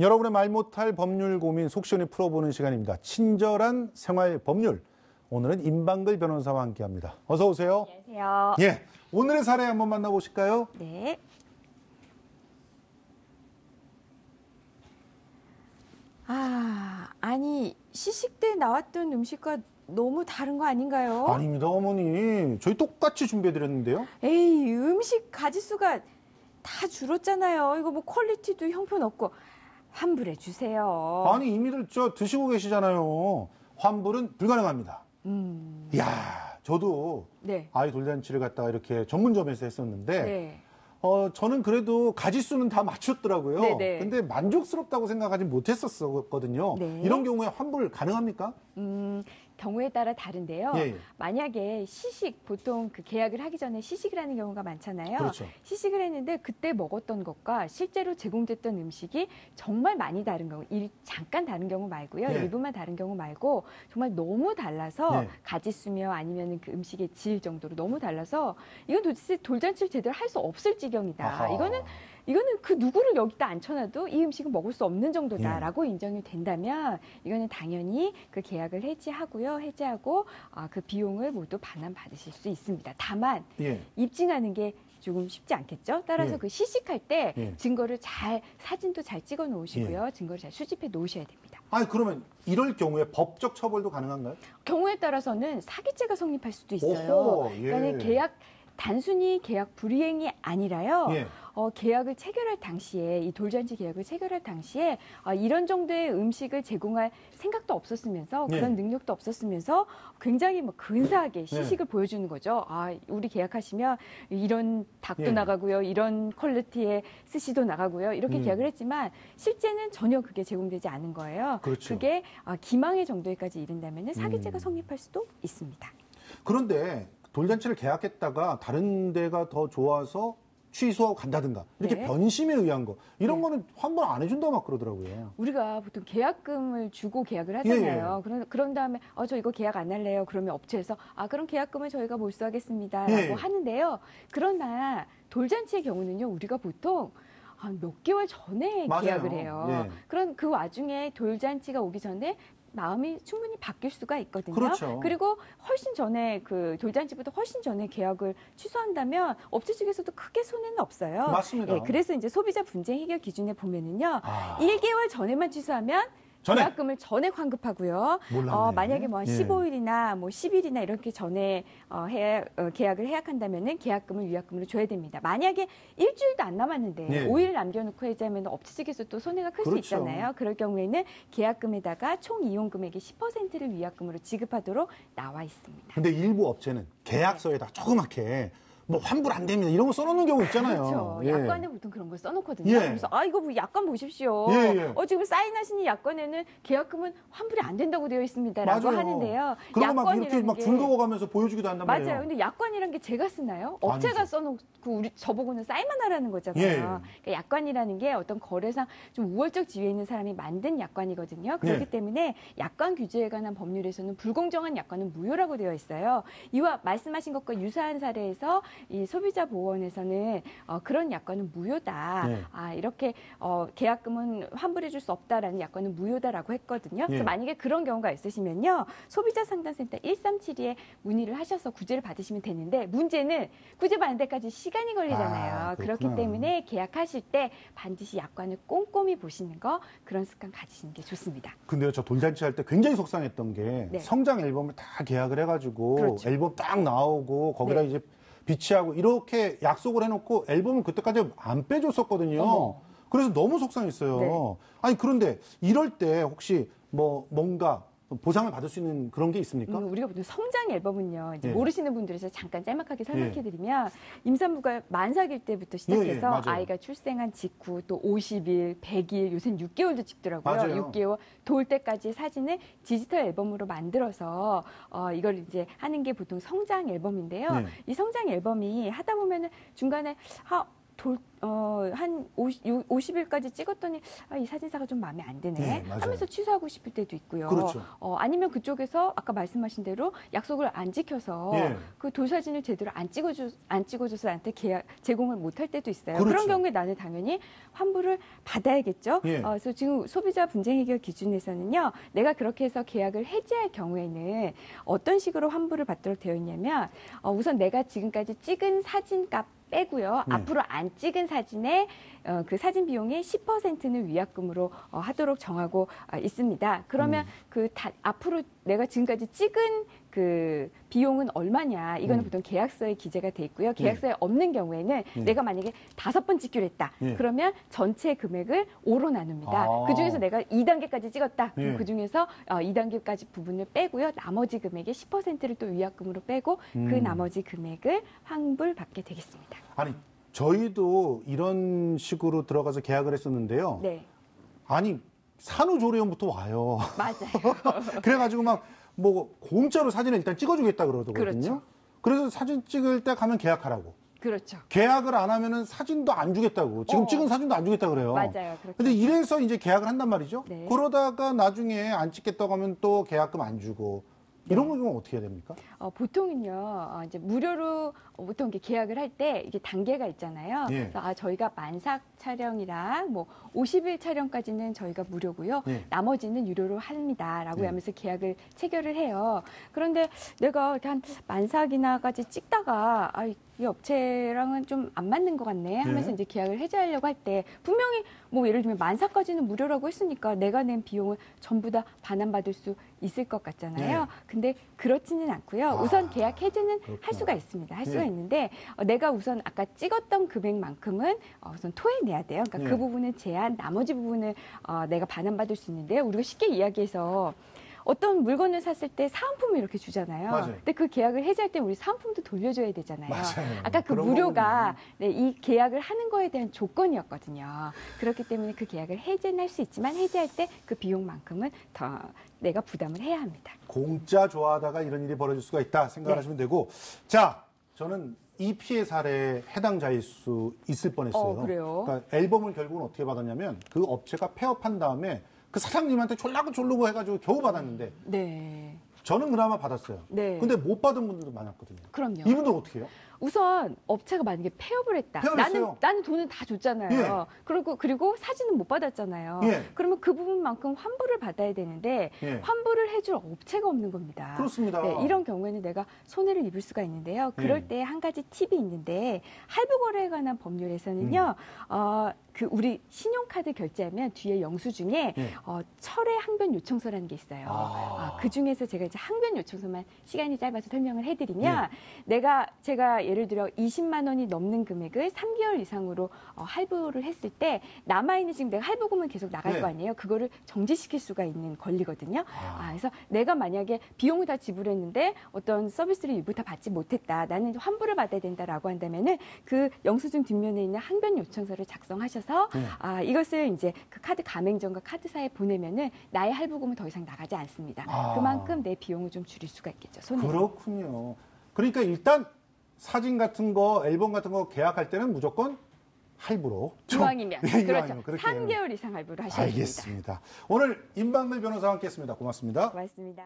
여러분의 말 못할 법률 고민 속 시원히 풀어보는 시간입니다. 친절한 생활 법률. 오늘은 임방글 변호사와 함께합니다. 어서 오세요. 안녕하세요. 예, 오늘의 사례 한번 만나보실까요? 네. 아, 아니 시식 때 나왔던 음식과 너무 다른 거 아닌가요? 아닙니다, 어머니. 저희 똑같이 준비해드렸는데요. 에이, 음식 가지수가 다 줄었잖아요. 이거 뭐 퀄리티도 형편없고 환불해 주세요. 아니 이미를 저 드시고 계시잖아요. 환불은 불가능합니다. 음, 이야, 저도 네. 아이 돌잔치를 갖다가 이렇게 전문점에서 했었는데 네. 어, 저는 그래도 가지수는 다 맞췄더라고요. 네네. 근데 만족스럽다고 생각하지 못했었거든요. 네. 이런 경우에 환불 가능합니까? 음, 경우에 따라 다른데요. 예, 예. 만약에 시식 보통 그 계약을 하기 전에 시식을 하는 경우가 많잖아요. 그렇죠. 시식을 했는데 그때 먹었던 것과 실제로 제공됐던 음식이 정말 많이 다른 경우, 일, 잠깐 다른 경우 말고요. 예. 일부만 다른 경우 말고 정말 너무 달라서 예. 가지수며 아니면 그 음식의 질 정도로 너무 달라서 이건 도대체 돌잔치를 제대로 할 수 없을 지경이다. 아하. 이거는 이거는 그 누구를 여기다 앉혀놔도 이 음식은 먹을 수 없는 예. 정도다라고 인정이 된다면 이거는 당연히 그 계약을 해지하고요. 해지하고 아, 그 비용을 모두 반환 받으실 수 있습니다. 다만 예. 입증하는 게 조금 쉽지 않겠죠. 따라서 예. 그 시식할 때 예. 증거를 잘 사진도 잘 찍어 놓으시고요. 증거를 잘 수집해 놓으셔야 됩니다. 아니 그러면 이럴 경우에 법적 처벌도 가능한가요? 경우에 따라서는 사기죄가 성립할 수도 있어요. 오호, 예. 그러니까 계약 단순히 계약 불이행이 아니라요. 예. 어, 계약을 체결할 당시에 이 돌잔치 계약을 체결할 당시에 아, 이런 정도의 음식을 제공할 생각도 없었으면서 네. 그런 능력도 없었으면서 굉장히 뭐 근사하게 시식을 보여주는 거죠. 아 우리 계약하시면 이런 닭도 예. 나가고요, 이런 퀄리티의 스시도 나가고요 이렇게 음. 계약을 했지만 실제는 전혀 그게 제공되지 않은 거예요. 그렇죠. 게 아, 기망의 정도에까지 이른다면 사기죄가 음. 성립할 수도 있습니다. 그런데 돌잔치를 계약했다가 다른 데가 더 좋아서 취소하고 간다든가 이렇게 네. 변심에 의한 거 이런 네. 거는 환불 안 해준다 막 그러더라고요. 우리가 보통 계약금을 주고 계약을 하잖아요. 예, 그런 그런 다음에 어 저 이거 계약 안 할래요. 그러면 업체에서 아 그럼 계약금을 저희가 몰수하겠습니다라고 예. 하는데요. 그러나 돌잔치의 경우는요. 우리가 보통 한몇 개월 전에 맞아요. 계약을 해요. 예. 그런 그 와중에 돌잔치가 오기 전에 마음이 충분히 바뀔 수가 있거든요. 그렇죠. 리고 훨씬 전에 그 돌잔치보다 훨씬 전에 계약을 취소한다면 업체 측에서도 크게 손해는 없어요. 맞습니다. 예, 그래서 이제 소비자 분쟁 해결 기준에 보면은요. 아. 1개월 전에만 취소하면 전에? 계약금을 전에 환급하고요. 몰랐네. 어, 만약에 뭐 예. 15일이나 뭐 10일이나 이렇게 전에 어, 해, 어, 계약을 해약한다면은 계약금을 위약금으로 줘야 됩니다. 만약에 일주일도 안 남았는데 예. 5일 남겨놓고 해자면 업체 측에서 또 손해가 클수 그렇죠. 있잖아요. 그럴 경우에는 계약금에다가 총 이용 금액의 10%를 위약금으로 지급하도록 나와 있습니다. 근데 일부 업체는 계약서에다 조그맣게 뭐 환불 안 됩니다 이런 거 써놓는 경우 있잖아요. 그렇죠. 예. 약관에 보통 그런 걸 써놓거든요. 예. 그래서 아 이거 뭐 약관 보십시오. 예, 예. 어 지금 사인하신 이 약관에는 계약금은 환불이 안 된다고 되어 있습니다라고 맞아요. 하는데요. 그런 거막 이렇게 막 게- 줄거워가면서 보여주기도 한단 말이에요. 맞아요. 근데 약관이란 게 제가 쓰나요? 업체가 아니죠. 써놓고 우리 저보고는 사인만 하라는 거잖아요. 예. 그러니까 약관이라는 게 어떤 거래상 좀 우월적 지위에 있는 사람이 만든 약관이거든요. 그렇기 예. 때문에 약관 규제에 관한 법률에서는 불공정한 약관은 무효라고 되어 있어요. 이와 말씀하신 것과 유사한 사례에서 이 소비자 보호원에서는 어, 그런 약관은 무효다. 예. 아 이렇게 어, 계약금은 환불해줄 수 없다라는 약관은 무효다라고 했거든요. 예. 그래서 만약에 그런 경우가 있으시면요, 소비자 상담센터 1372에 문의를 하셔서 구제를 받으시면 되는데 문제는 구제 받는 데까지 시간이 걸리잖아요. 아. 그렇기 때문에 계약하실 때 반드시 약관을 꼼꼼히 보시는 거 그런 습관 가지시는 게 좋습니다. 근데요, 저 돌잔치 할 때 굉장히 속상했던 게 네. 성장 앨범을 다 계약을 해가지고 그렇죠. 앨범 딱 나오고 거기다 네. 이제 비치하고 이렇게 약속을 해놓고 앨범을 그때까지 안 빼줬었거든요. 어머. 그래서 너무 속상했어요. 네. 아니 그런데 이럴 때 혹시 뭐 뭔가 보상을 받을 수 있는 그런 게 있습니까? 음, 우리가 보통 성장 앨범은요, 이제 예. 모르시는 분들에서 잠깐 짤막하게 설명해드리면, 임산부가 만삭일 때부터 예, 시작해서 예, 맞아요. 아이가 출생한 직후 또 50일, 100일, 요새는 6개월도 찍더라고요. 맞아요. 6개월 돌 때까지 사진을 디지털 앨범으로 만들어서, 어, 이걸 이제 하는 게 보통 성장 앨범인데요. 네. 이 성장 앨범이 하다 보면은 중간에, 아, 돌, 어, 한 50, 50일까지 찍었더니 아, 이 사진사가 좀 마음에 안 드네 네. 하면서 취소하고 싶을 때도 있고요. 그렇죠. 어, 아니면 그쪽에서 아까 말씀하신 대로 약속을 안 지켜서 예. 그 돌 사진을 제대로 안 찍어줘 안 찍어줘서 나한테 계약 제공을 못 할 때도 있어요. 그렇죠. 그런 경우에 나는 당연히 환불을 받아야겠죠. 예. 어, 그래서 지금 소비자 분쟁 해결 기준에서는요, 내가 그렇게 해서 계약을 해지할 경우에는 어떤 식으로 환불을 받도록 되어 있냐면 어, 우선 내가 지금까지 찍은 사진 값 빼고요. 네. 앞으로 안 찍은 사진의 어, 그 사진 비용의 10%는 위약금으로 어, 하도록 정하고 어, 있습니다. 그러면 음. 그 다, 앞으로 내가 지금까지 찍은 그 비용은 얼마냐 이거는 음. 보통 계약서에 기재가 돼 있고요. 계약서에 없는 경우에는 예. 내가 만약에 다섯 번 찍기로 했다. 예. 그러면 전체 금액을 5로 나눕니다. 아. 그 중에서 내가 2단계까지 찍었다. 그럼 예. 그 중에서 어, 2단계까지 부분을 빼고요. 나머지 금액의 10%를 또 위약금으로 빼고 그 음. 나머지 금액을 환불 받게 되겠습니다. 아니 저희도 이런 식으로 들어가서 계약을 했었는데요. 네, 아니 산후조리원부터 와요. 맞아요. 그래가지고 막 뭐 공짜로 사진을 일단 찍어주겠다 그러거든요. 그렇죠. 그래서 사진 찍을 때 가면 계약하라고. 그렇죠. 계약을 안 하면은 사진도 안 주겠다고. 지금 어. 찍은 사진도 안 주겠다 그래요. 맞아요. 그렇게 근데 이래서 이제 계약을 한단 말이죠. 네. 그러다가 나중에 안 찍겠다고 하면 또 계약금 안 주고 이런 좀 어떻게 해야 됩니까? 어, 보통은요, 어, 이제 무료로 어, 보통 이렇게 계약을 할 때 이게 단계가 있잖아요. 예. 그래서 아, 저희가 만삭 촬영이랑 뭐 50일 촬영까지는 저희가 무료고요. 예. 나머지는 유료로 합니다라고 네. 하면서 계약을 체결을 해요. 그런데 내가 이렇게 한 만삭이나까지 찍다가 아, 이 업체랑은 좀 안 맞는 것 같네 하면서 네. 이제 계약을 해지하려고 할 때 분명히 뭐 예를 들면 만삭까지는 무료라고 했으니까 내가 낸 비용을 전부 다 반환받을 수 있을 것 같잖아요. 네. 근데 그렇지는 않고요. 아, 우선 계약 해지는 그렇구나. 할 수가 있습니다. 할 수가 네. 있는데 어, 내가 우선 아까 찍었던 금액만큼은 어, 우선 토해내야 돼요. 그러니까 네. 그 부분은 제한, 나머지 부분을 어, 내가 반환받을 수 있는데요. 우리가 쉽게 이야기해서 어떤 물건을 샀을 때 사은품을 이렇게 주잖아요. 맞아요. 근데 그 계약을 해지할 때 우리 사은품도 돌려줘야 되잖아요. 맞아요. 아까 그 무료가 네, 이 계약을 하는 거에 대한 조건이었거든요. 그렇기 때문에 그 계약을 해지는 할 수 있지만 해지할 때 그 비용만큼은 더 내가 부담을 해야 합니다. 공짜 좋아하다가 이런 일이 벌어질 수가 있다 생각하시면 네. 되고 자 저는 이 피해 사례에 해당자일 수 있을 뻔했어요. 어, 그래요? 그러니까 앨범을 결국은 어떻게 받았냐면 그 업체가 폐업한 다음에 그 사장님한테 졸라고 졸르고 해가지고 겨우 받았는데 네. 저는 그나마 받았어요. 네. 근데 못 받은 분들도 많았거든요. 그럼요. 이분들 어떻게 해요? 우선 업체가 만약에 폐업을 했다. 나는 했어요. 나는 돈은 다 줬잖아요. 예. 그리고 그리고 사진은 못 받았잖아요. 예. 그러면 그 부분만큼 환불을 받아야 되는데 예. 환불을 해줄 업체가 없는 겁니다. 그렇습니다. 네, 이런 경우에는 내가 손해를 입을 수가 있는데요. 그럴 예. 때한 가지 팁이 있는데 할부 거래에 관한 법률에서는요. 음. 어, 그 우리 신용카드 결제하면 뒤에 영수 증에 예. 어, 철회 항변 요청서라는 게 있어요. 아. 그 중에서 제가 이제 항변 요청서만 시간이 짧아서 설명을 해드리면 예. 내가 제가 예를 들어 20만 원이 넘는 금액을 3개월 이상으로 어, 할부를 했을 때 남아 있는 지금 내가 할부금은 계속 나갈 네. 거 아니에요. 그거를 정지시킬 수가 있는 권리거든요. 아. 아, 그래서 내가 만약에 비용을 다 지불했는데 어떤 서비스를 일부 다 받지 못했다. 나는 환불을 받아야 된다라고 한다면은 그 영수증 뒷면에 있는 항변 요청서를 작성하셔서 네. 아, 이것을 이제 그 카드 가맹점과 카드사에 보내면은 나의 할부금은 더 이상 나가지 않습니다. 아. 그만큼 내 비용을 좀 줄일 수가 있겠죠. 손해. 그렇군요. 그러니까 일단 사진 같은 거, 앨범 같은 거 계약할 때는 무조건 할부로. 좀- 이왕이면 네, 그렇죠. 그렇게 3개월 이상 할부를 하셔야 됩니다. 알겠습니다. 오늘 임방글 변호사와 함께했습니다. 고맙습니다. 고맙습니다.